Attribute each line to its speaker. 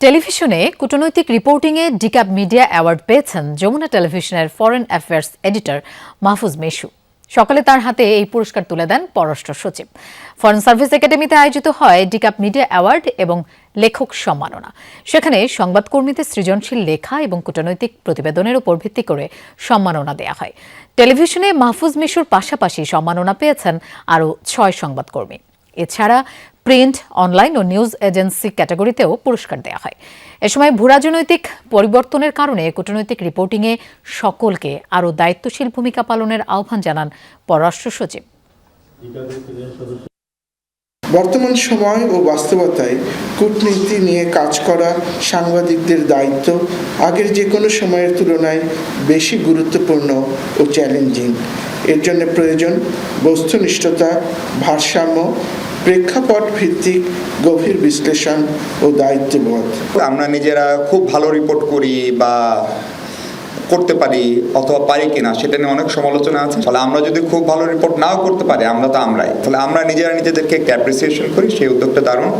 Speaker 1: টেলিভিশনে কূটনৈতিক রিপোর্টিংয়ে DCAB media award পেয়েছেন যমুনা টেলিভিশনের foreign affairs editor Mahfuz Meshu. সকালে তার হাতে এই পুরস্কার তুলে দেন পররাষ্ট্র সচিব। ফরেন সার্ভিস একাডেমিতে আয়োজিত হয় ডিক্যাব মিডিয়া অ্যাওয়ার্ড এবং লেখক সম্মাননা। সেখানে সংবাদকর্মীদের সৃজনশীল লেখা এবং কূটনৈতিক প্রতিবেদনের উপর ভিত্তি করে সম্মাননা দেয়া হয়। টেলিভিশনে মাহফুজ মিশুর পাশাপাশি সম্মাননা পেয়েছেন আরও ছয় সংবাদকর্মী। এছাড়া প্রিন্ট, অনলাইন ও নিউজ এজেন্সি ক্যাটাগরিতেও পুরস্কার দেওয়া হয়। এ সময় ভূরাজনৈতিক পরিবর্তনের কারণে কূটনৈতিক রিপোর্টিংয়ে সকলকে আরও দায়িত্বশীল ভূমিকা পালনের আহ্বান জানান পররাষ্ট্র সচিব।
Speaker 2: বর্তমান সময় ও বাস্তবতায় কূটনীতি নিয়ে কাজ করা সাংবাদিকদের দায়িত্ব আগের যে কোনো সময়ের তুলনায় বেশি গুরুত্বপূর্ণ ও চ্যালেঞ্জিং। এর জন্য প্রয়োজন বস্তুনিষ্ঠতা, ভারসাম্য প্রেক্ষাপট ভিত্তিক গভীর বিশ্লেষণ ও দায়িত্ববোধ।
Speaker 3: আমরা নিজেরা খুব ভালো রিপোর্ট করি বা করতে পারি অথবা পারি কিনা, সেটা নিয়ে অনেক সমালোচনা আছে। ফলে আমরা যদি খুব ভালো রিপোর্ট নাও করতে পারি, আমরা তো আমরাই। ফলে আমরা নিজেরা নিজেদেরকে একটা অ্যাপ্রিসিয়েশন করি, সেই উদ্যোগটা দারুণ।